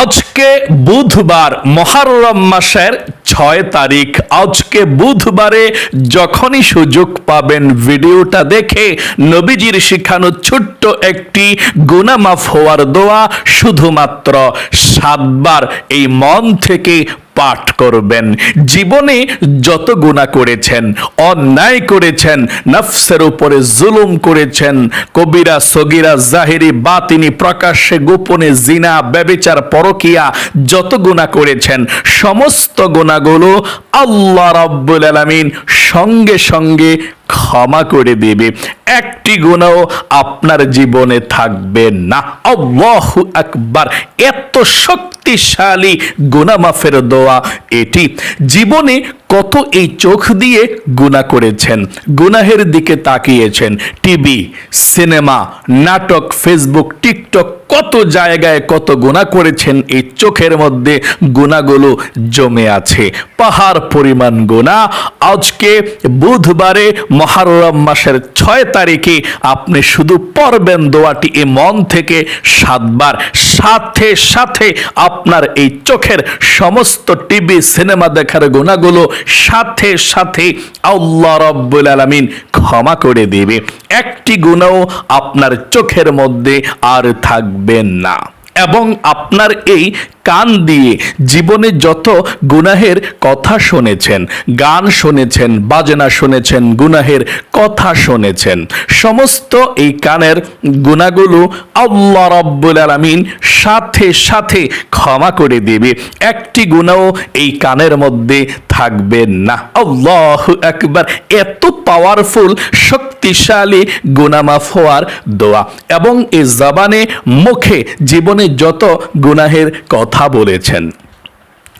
আজকে বুধবার মহারম মাসের ছয় তারিখ। আজকে বুধবারে যখনই সুযোগ পাবেন ভিডিওটা দেখে নবীজির শিখানো ছোট্ট একটি গুনামাফ হওয়ার দোয়া শুধুমাত্র সাতবার। এই মন থেকে পাঠ করবেন। জীবনে যত গুণা করেছেন, অন্যায় করেছেন, নফসের উপরে জুলুম করেছেন, কবিরা, সগিরা, জাহিরি, বাতিনি, প্রকাশ্যে, গোপনে, জিনা, ব্যবিচার, পরকিয়া, যত গুণা করেছেন, সমস্ত গুণাগুলো আল্লাহ রাব্বুল আলামিন সঙ্গে সঙ্গে ক্ষমা করে দেবে। একটি গুণাও আপনার জীবনে থাকবে না। আল্লাহু আকবার। এত শক্তিশালী গুনাহ মাফের দোয়া এটি। জীবনে কত এই চোখ দিয়ে গুনাহ করেছেন, গুনাহের দিকে তাকিয়েছেন, টিভি, সিনেমা, নাটক, ফেসবুক, টিকটক, কত জায়গায় কত গুণা করেছেন, এই চোখের মধ্যে গুণাগুলো জমে আছে। পাহাড় পরিমাণ গুণা আজকে বুধবারে মহারম মাসের ছয় তারিখে আপনি শুধু পড়বেন দোয়াটি, এ মন থেকে সাতবার। সাথে সাথে আপনার এই চোখের সমস্ত টিভি সিনেমা দেখার গুণাগুলো সাথে সাথে আল্লাহ রব্বুল আলমিন ক্ষমা করে দেবে। একটি গুণাও আপনার চোখের মধ্যে আর থাকবেন না। এবং আপনার এই কান দিয়ে জীবনে যত গুনাহের কথা শুনেছেন, গান শুনেছেন, বাজনা শুনেছেন, গুনাহের কথা শুনেছেন, সমস্ত এই কানের গুণাগুলো আল্লাহ রব্বুল আলামিন সাথে সাথে ক্ষমা করে দেবে। একটি গুণাও এই কানের মধ্যে থাকবে না। আল্লাহ একবার এত পাওয়ারফুল শক্তিশালী গুনামাফ হওয়ার দোয়া। এবং এই জবানে, মুখে জীবনে যত গুনাহের কথা বলেছেন।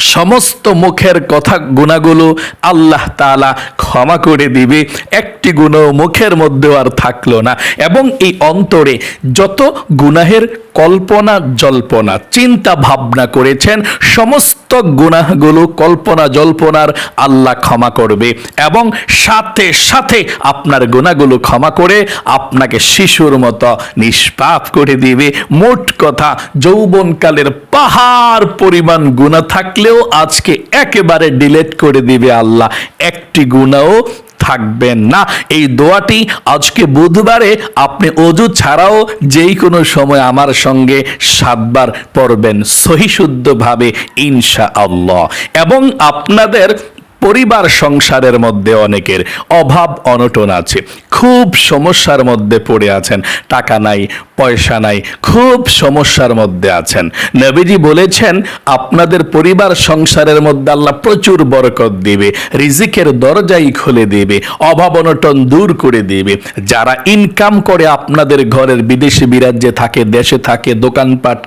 সমস্ত মুখের কথা গুণাগুলো আল্লাহ তালা ক্ষমা করে দিবে। একটি গুণ মুখের মধ্যেও আর থাকল না। এবং এই অন্তরে যত গুনাহের কল্পনা জল্পনা, চিন্তা ভাবনা করেছেন, সমস্ত গুনাহগুলো কল্পনা জল্পনার আল্লাহ ক্ষমা করবে এবং সাথে সাথে আপনার গুণাগুলো ক্ষমা করে আপনাকে শিশুর মতো নিষ্পাপ করে দিবে। মোট কথা, যৌবনকালের পাহাড় পরিমাণ গুণা থাকলেও আজকে একেবারে ডিলেট করে দিবে আল্লাহ। একটি গুণাও থাকবেন না। এই দোয়াটি আজকে বুধবারে আপনি অজু ছাড়াও যেই কোনো সময় আমার সঙ্গে সাতবার পড়বেন। সহিশুদ্ধভাবে ইনশা আল্লাহ এবং আপনাদের পরিবার সংসারের মধ্যে অনেকের অভাব, অনটন আছে। খুব সমস্যার মধ্যে পড়ে আছেন। টাকা নাই, পয়সা নাই, খুব সমস্যার মধ্যে আছেন। নবীজি বলেছেন, আপনাদের পরিবার সংসারের মধ্যে আল্লাহ প্রচুর বরকত দিবে, রিজিকের দরজাই খুলে দেবে, অভাব, অনটন দূর করে দেবে। যারা ইনকাম করে আপনাদের ঘরের বিদেশি বিরাজ্যে থাকে, দেশে থাকে, দোকানপাট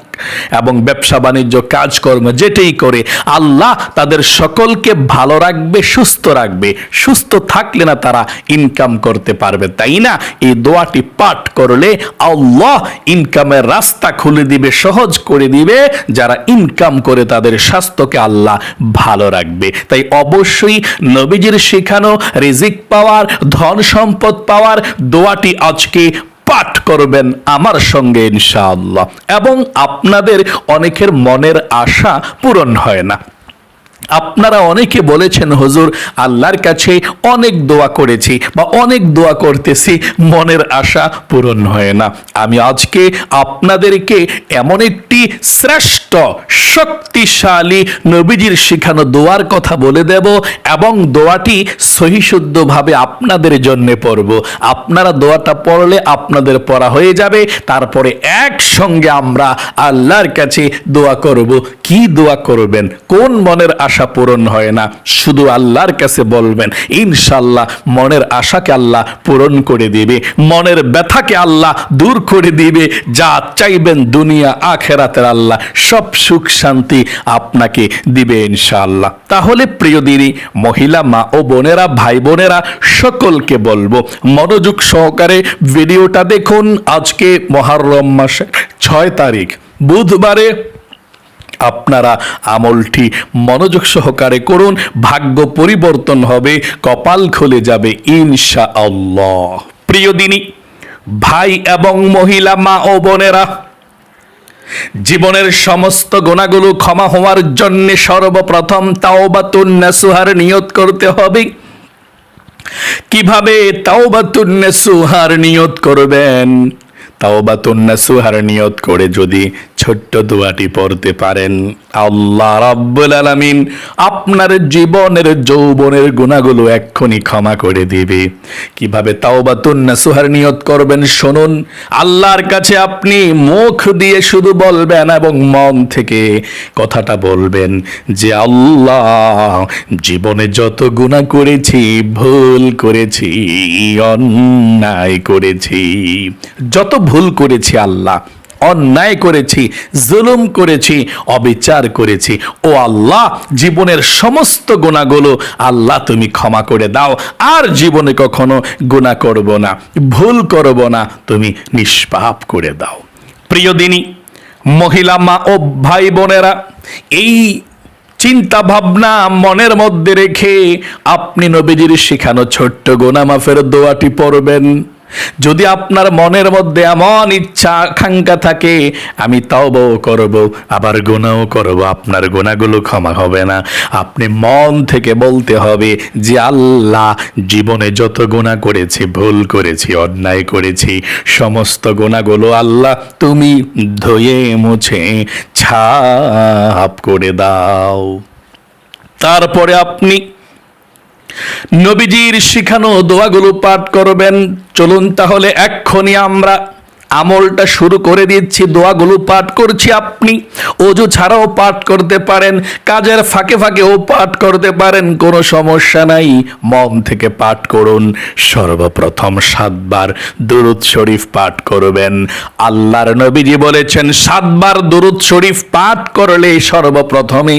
এবং ব্যবসা, বাণিজ্য, কাজকর্ম যেটাই করে, আল্লাহ তাদের সকলকে ভালো রাখবে, সুস্থ রাখবে। সুস্থ থাকলে না তারা ইনকাম করতে পারবে, তাই না? এই দোয়াটি পাঠ করলে আল্লাহ ইনকামের রাস্তা খুলে দিবে, সহজ করে দিবে। যারা ইনকাম করে তাদের স্বাস্থ্যকে আল্লাহ ভালো রাখবে। তাই অবশ্যই নবীজির শেখানো রিজিক পাওয়ার, ধন সম্পদ পাওয়ার দোয়াটি আজকে পাঠ করবেন আমার সঙ্গে ইনশাআল্লাহ। এবং আপনাদের অনেকের মনের আশা পূরণ হয় না। আপনারা অনেকে বলেছেন, হুজুর, আল্লাহর কাছে অনেক দোয়া করেছি বা অনেক দোয়া করতেছি, মনের আশা পূরণ হয় না। আমি আজকে আপনাদেরকে এমন একটি শ্রেষ্ঠ, শক্তিশালী নবীজির শিখানো দোয়ার কথা বলে দেব এবং দোয়াটি সহিশুদ্ধভাবে আপনাদের জন্য পড়ব। আপনারা দোয়াটা পড়লে আপনাদের পড়া হয়ে যাবে। তারপরে একসঙ্গে আমরা আল্লাহর কাছে দোয়া করব। কি দোয়া করবেন? কোন মনের আশা পূরণ হয় না। শুধু আল্লাহর কাছে বলবেন ইনশাল্লাহ মনের আশাকে আল্লাহ পূরণ করে দিবে, মনের ব্যথাকে আল্লাহ দূর করে দিবে। যা চাইবেন দুনিয়া আখেরাতের আল্লাহ, সব সুখ শান্তি আপনাকে দিবে ইনশাআল্লাহ। তাহলে প্রিয় দিদি মহিলা, মা ও বোনেরা, ভাই বোনেরা, সকলকে বলব, মনোযোগ সহকারে ভিডিওটা দেখুন। আজকে মহারম মাসের ছয় তারিখ, বুধবারে আপনারা আমলটি মনোযোগ সহকারে করুন, ভাগ্য পরিবর্তন হবে, কপাল খুলে যাবে ইনশা আল্লাহ প্রিয় দিনী, ভাই এবং মহিলা, মা ও বোনেরা, জীবনের সমস্ত গোনাগুলো ক্ষমা হওয়ার জন্য সর্বপ্রথম তাওবাতুন নাসুহার নিয়ত করতে হবে। কীভাবে তাওবাতুন নাসুহার নিয়ত করবেন? তাওবাতুন নাসুহার নিয়ত করে যদি ছোট্ট দোয়াটি পড়তে পারেন। আল্লাহ রাব্বুল আলামিন আপনার জীবনের যৌবনের গুণাগুলো এক্ষুনি ক্ষমা করে দিবে। কীভাবে তাওবাতুন নাসুহার নিয়ত করবেন শুনুন। আল্লাহর কাছে আপনি মুখ দিয়ে শুধু বলবেন এবং মন থেকে কথাটা বলবেন যে, আল্লাহ, জীবনে যত গুণা করেছি, ভুল করেছি, অন্যায় করেছি, যত ভুল করেছি আল্লাহ অন্যায় করেছি, জুলুম করেছি, অবিচার করেছি। ও আল্লাহ, জীবনের সমস্ত গুণাগুলো আল্লাহ তুমি ক্ষমা করে দাও। আর জীবনে কখনো গুণা করব না, ভুল করব না, তুমি নিষ্পাপ করে দাও। প্রিয় দিনী, মহিলা মা ও ভাই বোনেরা, এই চিন্তা ভাবনা মনের মধ্যে রেখে আপনি নবীজির শেখানো ছোট্ট গোনা মাফের দোয়াটি পড়বেন। যদি আপনার মনের মধ্যে এমন ইচ্ছা, আকাঙ্ক্ষা থাকে, আমি তাওবাও করব, আবার গুণাও করব। আপনার গুণাগুলো ক্ষমা হবে না। আপনি মন থেকে বলতে হবে যে, আল্লাহ, জীবনে যত গুণা করেছি, ভুল করেছি, অন্যায় করেছি, সমস্ত গুণাগুলো আল্লাহ তুমি ধুয়ে, মুছে, ছাপ করে দাও। তারপরে আপনি নবীজির শিখানো দোয়াগুলো পাঠ করবেন। চলুন তাহলে এক্ষুনি আমরা আমলটা শুরু করে দিচ্ছি, দোয়াগুলো পাঠ করছি আপনি। অজু ছাড়াও পাঠ করতে পারেন, কাজের ফাঁকে ফাঁকেও পাঠ করতে পারেন, কোনো সমস্যা নাই, মন থেকে পাঠ করুন। সর্বপ্রথম সাতবার দুরুদ শরীফ পাঠ করবেন। আল্লাহর নবীজি বলেছেন, সাতবার দুরুদ শরীফ পাঠ করলে সর্বপ্রথমে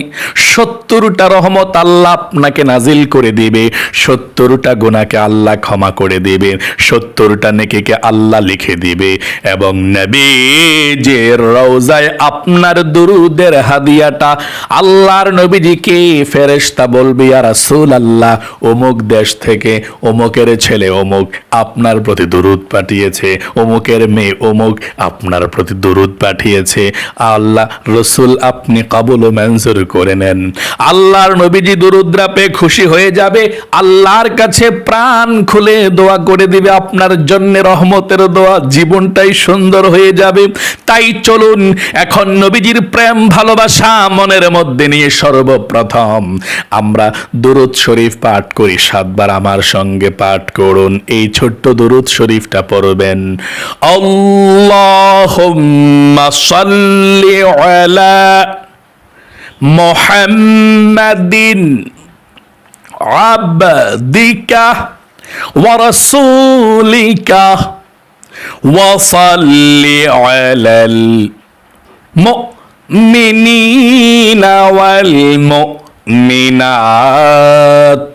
সত্তরটা রহমত আল্লাহ আপনাকে নাজিল করে দিবে। সত্তরটা গোনাকে আল্লাহ ক্ষমা করে দেবে। সত্তরটা নেকিকে আল্লাহ লিখে দিবে। এবং নবীজের রওজায় আপনার দুরুদের হাদিয়াটা আল্লাহর নবীজিকে ফেরেশতা বলবে, ইয়া রাসূল আল্লাহ অমুক দেশ থেকে অমুকের ছেলে অমুক আপনার প্রতি দুরুদ পাঠিয়েছে, অমুকের মেয়ে অমুক আপনার প্রতি দুরুদ পাঠিয়েছে। আল্লাহ রসুল আপনি কাবুল ও মঞ্জুর করে নেন। আল্লাহর নবীজি দুরুদ্রা পেয়ে খুশি হয়ে যাবে, আল্লাহর কাছে প্রাণ খুলে দোয়া করে দিবে, আপনার জন্য রহমতের দোয়া, জীবনটাই সুন্দর হয়ে যাবে। তাই চলুন, এখন নবীজির প্রেম, ভালোবাসা মনের মধ্যে নিয়ে সর্বপ্রথম আমরা দুরুদ শরীফ পাঠ করি। সাতবার আমার সঙ্গে পাঠ করুন, এই ছোট্ট দুরুদ শরীফটা পড়বেন। আল্লাহুম্মা সাল্লি আলা মুহাম্মাদিন আবদিকা ওয়া রাসূলিকা وصل على المؤمنين والمؤمنات والمسلمين والمسلمات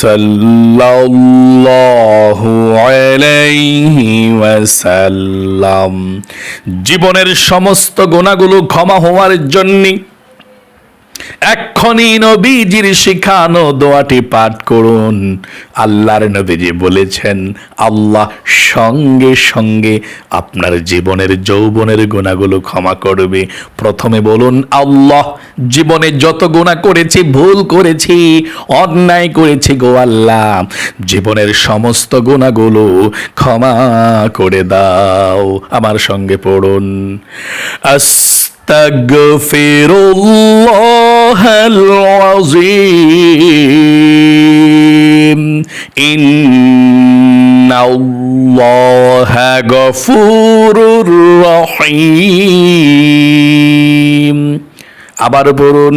صلى الله عليه وسلم জীবনের সমস্ত গুণাগুলো ক্ষমা হওয়ার জন্যে এক্ষণি নবীজির শিখানো দোয়াটি পাঠ করুন। আল্লাহর নবীজি বলেছেন, আল্লাহ সঙ্গে সঙ্গে আপনার জীবনের যৌবনের গুণাগুলো ক্ষমা করবে। প্রথমে বলুন, আল্লাহ, জীবনে যত গুণা করেছি, ভুল করেছি, অন্যায় করেছি গো আল্লাহ, জীবনের সমস্ত গুণাগুলো ক্ষমা করে দাও। আমার সঙ্গে পড়ুন, আস্তাগফিরুল্লাহ العظيم إن الله الله غفور رحيم আবার বলুন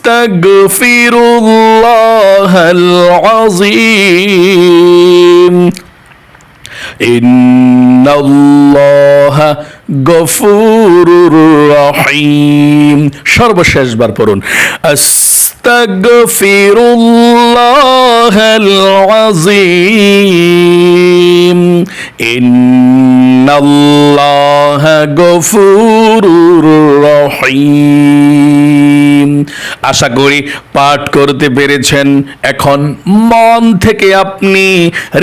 আস্তাগফিরুল্লাহ আযীম ইন্নাল্লাহা গফুরুর রহিম সর্বশেষবার পড়ুন. আস আস্তাগফিরুল্লাহ العظيم إن الله غفور রহিম আশা করি পাঠ করতে পেরেছেন এখন মন থেকে আপনি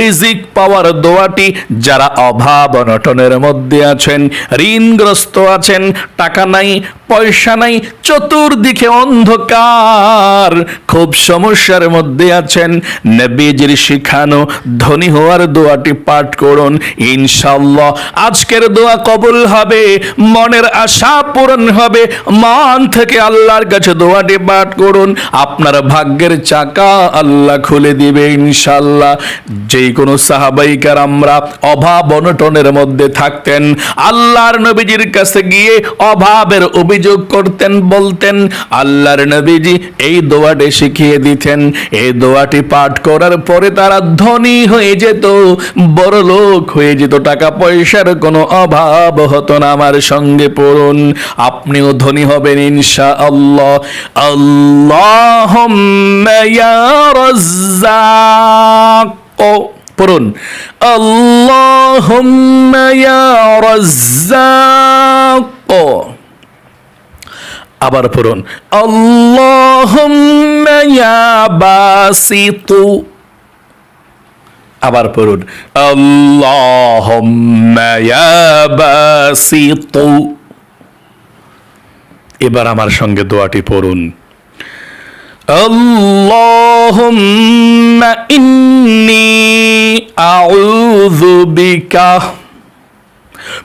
রিজিক পাওয়ার দোয়াটি যারা অভাব অনটনের মধ্যে আছেন ঋণগ্রস্ত আছেন টাকা নাই পয়সা নাই চতুর্দিকে অন্ধকার খুব সমস্যার মধ্যে আছেন। নবীজির শিখানো ধনী হওয়ার দোয়াটি পাঠ করুন ইনশাল্লাহ আজকের দোয়া কবুল হবে, মনের আশা পূরণ হবে। মান থেকে আল্লাহর কাছে দোয়াটি পাঠ করুন, আপনার ভাগ্যের চাকা আল্লাহ খুলে দিবে ইনশাল্লাহ যেই কোনো সাহাবাইকার আমরা অভাব অনটনের মধ্যে থাকতেন, আল্লাহর নবীজির কাছে গিয়ে অভাবের অভিযোগ করতেন, বলতেন, আল্লাহর নবীজি এই দোয়াটি শিখিয়ে দিতেন। এই দোয়াটি পাঠ করার পরে তারা ধনী হয়ে যেত, বড় লোক হয়ে যেত, টাকা পয়সার কোনো অভাব হতো না আমার সঙ্গে পড়ুন। আপনিও ধনী হবেন ইনশা আল্লাহ আল্লাহ পড়ুন। আল্লাহ রাজ্জাক। আবার পড়ুন। বাসিতু। আবার পড়ুন। বাসিতু। এবার আমার সঙ্গে দোয়াটি পড়ুন। আল্লাহুম্মা ইন্নী আউযু বিকা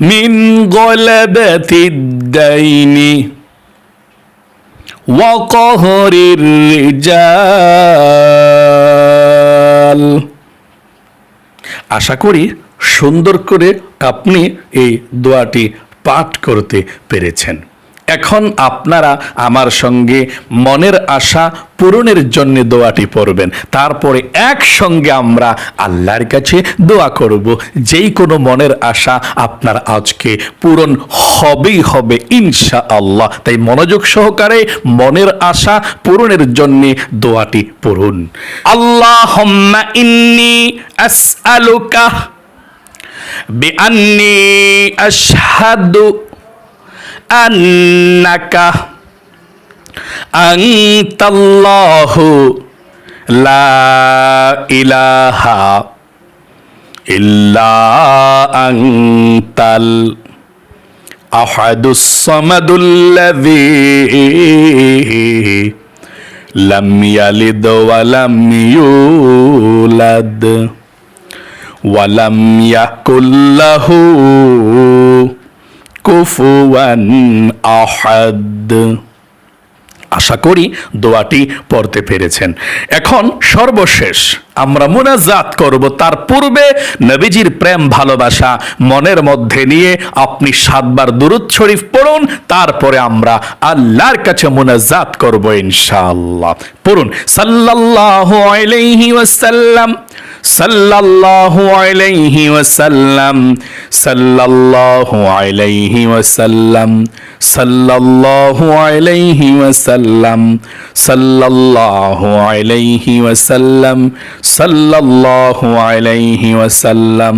من غلبة الدين وقهر الرجال আশা করি সুন্দর করে আপনি এই দোয়াটি পাঠ করতে পেরেছেন এখন আপনারা আমার সঙ্গে মনের আশা পূরণের জন্য দোয়াটি পড়বেন। তারপরে একসঙ্গে আমরা আল্লাহর কাছে দোয়া করব। যেই কোনো মনের আশা আপনার আজকে পূরণ হবেই হবে ইনশা আল্লাহ তাই মনোযোগ সহকারে মনের আশা পূরণের জন্য দোয়াটি পড়ুন। আল্লাহ ইন্নি আসআলুকা বিআন্নি আন্নাকা আনতাল্লাহু লা ইলাহা ইল্লা আনতাল আহাদুস সামাদুল্লাযী লাম ইয়ালিদ ওয়া লাম ইউলাদ ওয়া লাম ইয়াকুল লাহু কুফুয়ান আহাদ। আশা করি দোয়াটি পড়তে পেরেছেন। এখন সর্বশেষ আমরা মুনাজাত করব তার পূর্বে নবীজির প্রেম ভালোবাসা মনের মধ্যে নিয়ে আপনি সাতবার দুরুদ শরীফ পড়ুন, তারপরে আমরা আল্লাহর কাছে মুনাজাত করব ইনশাআল্লাহ। পড়ুন, সাল্লাল্লাহু আলাইহি ওয়াসাল্লাম। সাল্লাল্লাহু আলাইহি ওয়াসাল্লাম, সাল্লাল্লাহু আলাইহি ওয়াসাল্লাম, সাল্লাল্লাহু আলাইহি ওয়াসাল্লাম, সাল্লাল্লাহু আলাইহি ওয়াসাল্লাম, সাল্লাল্লাহু আলাইহি ওয়াসাল্লাম,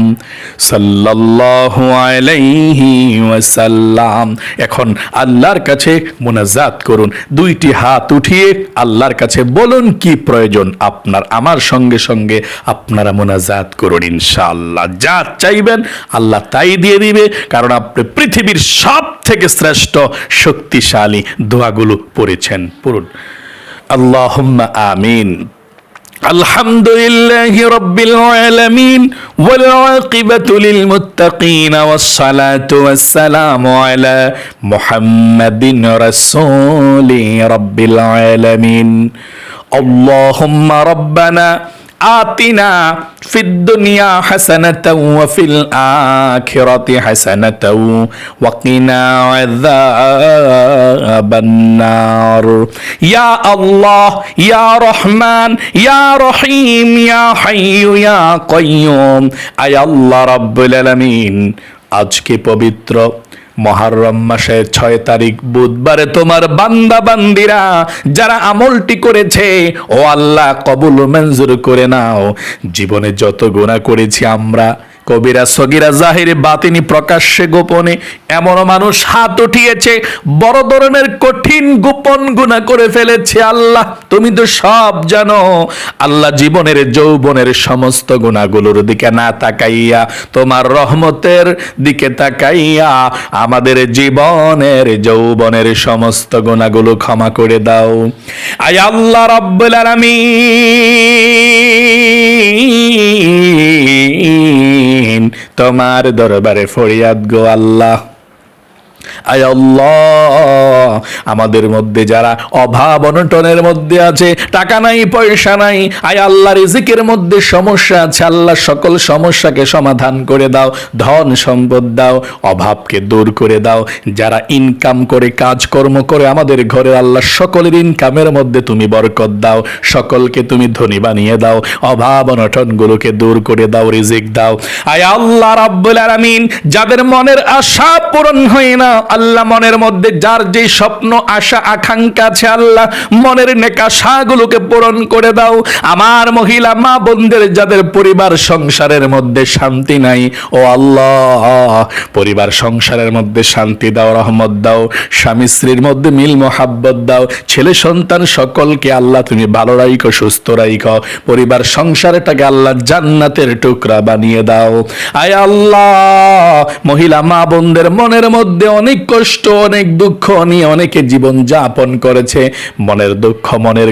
সাল্লাল্লাহু আলাইহি ওয়াসাল্লাম। এখন আল্লাহর কাছে মুনাজাত করুন, দুইটি হাত উঠিয়ে আল্লাহর কাছে বলুন কি প্রয়োজন আপনার, আমার সঙ্গে সঙ্গে আপনারা মোনাজাত করুন ইনশাআল্লাহ যা চাইবেন আল্লাহ তাই দিয়ে দিবে কারণ আপনি পৃথিবীর সব থেকে শ্রেষ্ঠ শক্তিশালী দোয়াগুলো পড়েছেন পড়ুন আল্লাহুম্মা আমিন الحمد لله رب العالمين والعاقبة للمتقين والصلاة والسلام على محمد رسول رب العالمين اللهم ربنا আতিনা ফিদ দুনিয়া হাসানাতাও ওয়া ফিল আখিরাতি হাসানাতাও ওয়া কিনা আযাবান নার ইয়া আল্লাহ ইয়া রহমান ইয়া রহিম ইয়া হাইয়ু ইয়া কাইয়ুম আয় আল্লাহ রাব্বুল আলামিন আজকে পবিত্র মহারম মাসের ছয় তারিখ বুধবারে তোমার বান্দা বান্দিরা, যারা আমলটি করেছে, ও আল্লাহ কবুল মঞ্জুর করে নাও। জীবনে যত গোনা করেছি আমরা কবিরা সগিরা জাহিরে বাতিনি প্রকাশ্যে গোপনে। এমন মানুষ হাত উঠিয়েছে, বড় ধরনের কঠিন গোপন গুণা করে ফেলেছে আল্লাহ। তুমি তো সব জানো, আল্লাহ জীবনের, যৌবনের সমস্ত গুণাগুলোর দিকে না তাকাইয়া, তোমার রহমতের দিকে তাকাইয়া, আমাদের জীবনের, যৌবনের সমস্ত গুণাগুলো ক্ষমা করে দাও। আয় আল্লাহ রব্বুল আলামিন। তোমার দরবারে ফরিয়াদ গো আল্লাহ। আয় আল্লাহ। আমাদের মধ্যে যারা অভাব অনটনের মধ্যে আছে, টাকা নাই, পয়সা নাই, আয় আল্লাহ, রিজিকের মধ্যে সমস্যা আছে, আল্লাহ সকল সমস্যাকে সমাধান করে দাও, ধন সম্পদ দাও, অভাবকে দূর করে দাও। যারা ইনকাম করে, কাজকর্ম করে, আমাদের ঘরে আল্লাহ সকলের ইনকামের মধ্যে তুমি বরকত দাও, সকলকে তুমি ধনী বানিয়ে দাও, অভাব অনটনগুলোকে দূর করে দাও, রিজিক দাও। আয় আল্লাহ রাব্বুল আলামিন, যাদের মনের আশা পূরণ হয় না আল্লাহ মনের মধ্যে যার যে স্বপ্ন, আশা, আকাঙ্ক্ষা আছে আল্লাহ, মনের নেকাশাগুলোকে পূরণ করে দাও। আমার মহিলা, মা বোনদের, যাদের পরিবার সংসারের মধ্যে শান্তি নাই, ও আল্লাহ, পরিবার সংসারের মধ্যে শান্তি দাও, রহমত দাও, স্বামী স্ত্রীর মধ্যে মিল মোহাব্বত দাও, ছেলে সন্তান সকলকে আল্লাহ তুমি ভালো রাইকো সুস্থ রাইকো পরিবার সংসারটাকে আল্লাহ জান্নাতের টুকরা বানিয়ে দাও। আয় আল্লাহ, মহিলা, মা বোনদের মনের মধ্যে অনেক কষ্ট, অনেক দুঃখ নিয়ে অনেকে জীবন যাপন করেছে। মনের দুঃখ মনের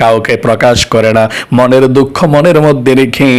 কাউকে প্রকাশ করে না। মনের দুঃখ মনের মধ্যে রেখে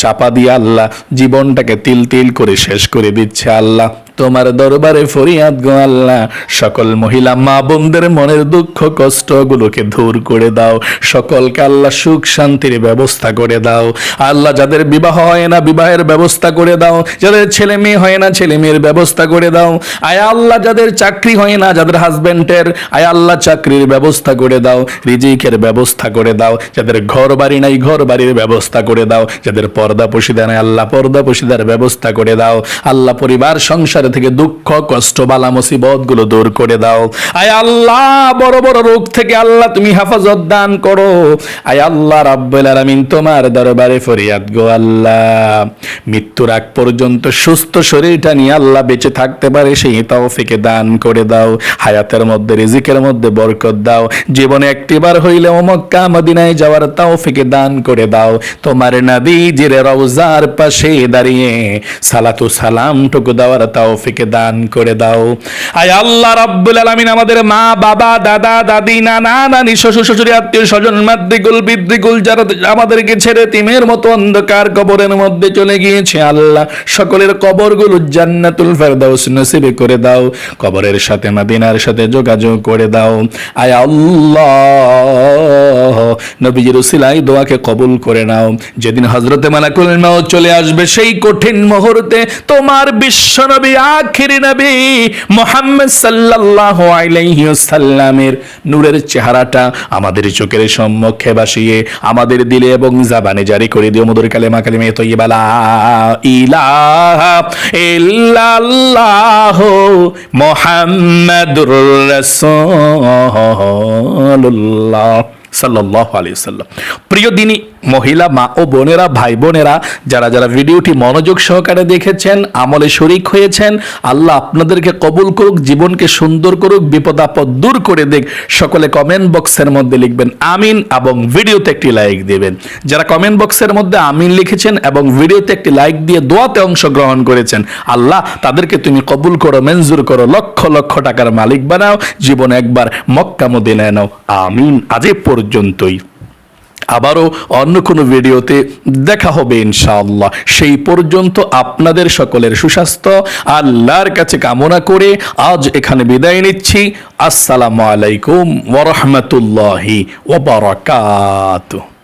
চাপা দিয়ে আল্লাহ জীবনটাকে তিল তিল করে শেষ করে দিচ্ছে আল্লাহ। তোমার দরবারে ফরিয়াদ গো আল্লাহ। সকল মহিলা মা বোনদের মনের দুঃখ কষ্টগুলোকে দূর করে দাও। সকলকে আল্লাহ সুখ শান্তির ব্যবস্থা করে দাও। আল্লাহ যাদের বিবাহ হয় না, বিবাহের ব্যবস্থা করে দাও। যাদের ছেলে মেয়ে হয় না, ছেলে মেয়ের ব্যবস্থা করে দাও। আয় আল্লাহ যাদের চাকরি হয় না, যাদের হাজবেন্ডের, আয় আল্লাহ চাকরির ব্যবস্থা করে দাও। রিজিকের ব্যবস্থা করে দাও। যাদের ঘর বাড়ি নাই ঘর বাড়ির ব্যবস্থা করে দাও। যাদের পর্দা পশিদা নাই, আল্লাহ পর্দা পশিদার ব্যবস্থা করে দাও। আল্লাহ পরিবার, সংসার থেকে দুঃখ, কষ্ট, বালা মুসিবতগুলো দূর করে দাও। আয় আল্লাহ, বড় বড় রোগ থেকে আল্লাহ তুমি হেফাজত দান করো। আয় আল্লাহ, রাব্বুল আলামিন তোমার দরবারে ফরিয়াদ গো আল্লাহ। মৃত্যুর আগ পর্যন্ত সুস্থ শরীরটা নিয়ে আল্লাহ বেঁচে থাকতে পারে, সেই তৌফিকে দান করে দাও। হায়াতের মধ্যে, রিজিকের মধ্যে বরকত দাও। জীবনে একটিবার হইলে মক্কা, মদিনায় যাওয়ার তৌফিকে দান করে দাও। তোমার নবী জিরে রওজার পাশে দাঁড়িয়ে সালাতু সালাম টুকু দেওয়ার তাও তৌফিকে দান করে দাও। আয় আল্লাহ রাব্বুল আলামিন আমাদের মা, বাবা, দাদা, দাদি, নানা, নানি, শ্বশুর, শ্বশুরি, আত্মীয় স্বজন, মাতৃগুল বিদ্রিগুল যারা আমাদেরকে ছেড়ে তিমের মতো অন্ধকার কবরের মধ্যে চলে গিয়েছে, আল্লাহ সকলের কবরগুলো জান্নাতুল ফেরদাউস নসিবে করে দাও। কবরের সাথে মাদিনার সাথে যোগাযোগ করে দাও। আয় আল্লাহ নবীজির উসিলাই দোয়াকে কবুল করে নাও। যেদিন হজরতে মালাকুল মাউত চলে আসবে, সেই কঠিন মুহূর্তে তোমার বিশ্ব নবী আখিরি নবী মোহাম্মদ সাল্লাল্লাহু আলাইহি ওয়াসাল্লামের নূরের চেহারাটা আমাদের চোখের সম্মুখে বাসিয়ে আমাদের দিলে এবং জাবানে জারি করে দিও। মধুর কালেমা, কালিমে তৈয়বা, লা ইলাহা ইল্লাল্লাহ মুহাম্মাদুর রাসূলুল্লাহ সাল্লাল্লাহু আলাইহি সাল্লাম প্রিয় দিনী মহিলা মা ও বোনেরা, ভাই বোনেরা, যারা যারা ভিডিওটি মনোযোগ সহকারে দেখেছেন, আমলে শরিক হয়েছেন, আল্লাহ আপনাদেরকে কবুল করুক, জীবনকে সুন্দর করুক, বিপদ আপদ দূর করে দেখ সকলে কমেন্ট বক্সের মধ্যে লিখবেন, আমিন এবং ভিডিওতে একটি লাইক দেবেন। যারা কমেন্ট বক্সের মধ্যে আমিন লিখেছেন এবং ভিডিওতে একটি লাইক দিয়ে দোয়াতে অংশগ্রহণ করেছেন, আল্লাহ তাদেরকে তুমি কবুল করো, মঞ্জুর করো, লক্ষ লক্ষ টাকার মালিক বানাও, জীবনে একবার মক্কা মদিনায় নাও। আমিন, আজ পর্যন্তই। আবারও অন্য কোনো ভিডিওতে দেখা হবে ইনশাআল্লাহ। সেই পর্যন্ত আপনাদের সকলের সুস্বাস্থ্য, আল্লাহর কাছে কামনা করে আজ এখানে বিদায় নিচ্ছি। আসসালামু আলাইকুম ওরহমতুল্লাহি ওবরাকাতুহ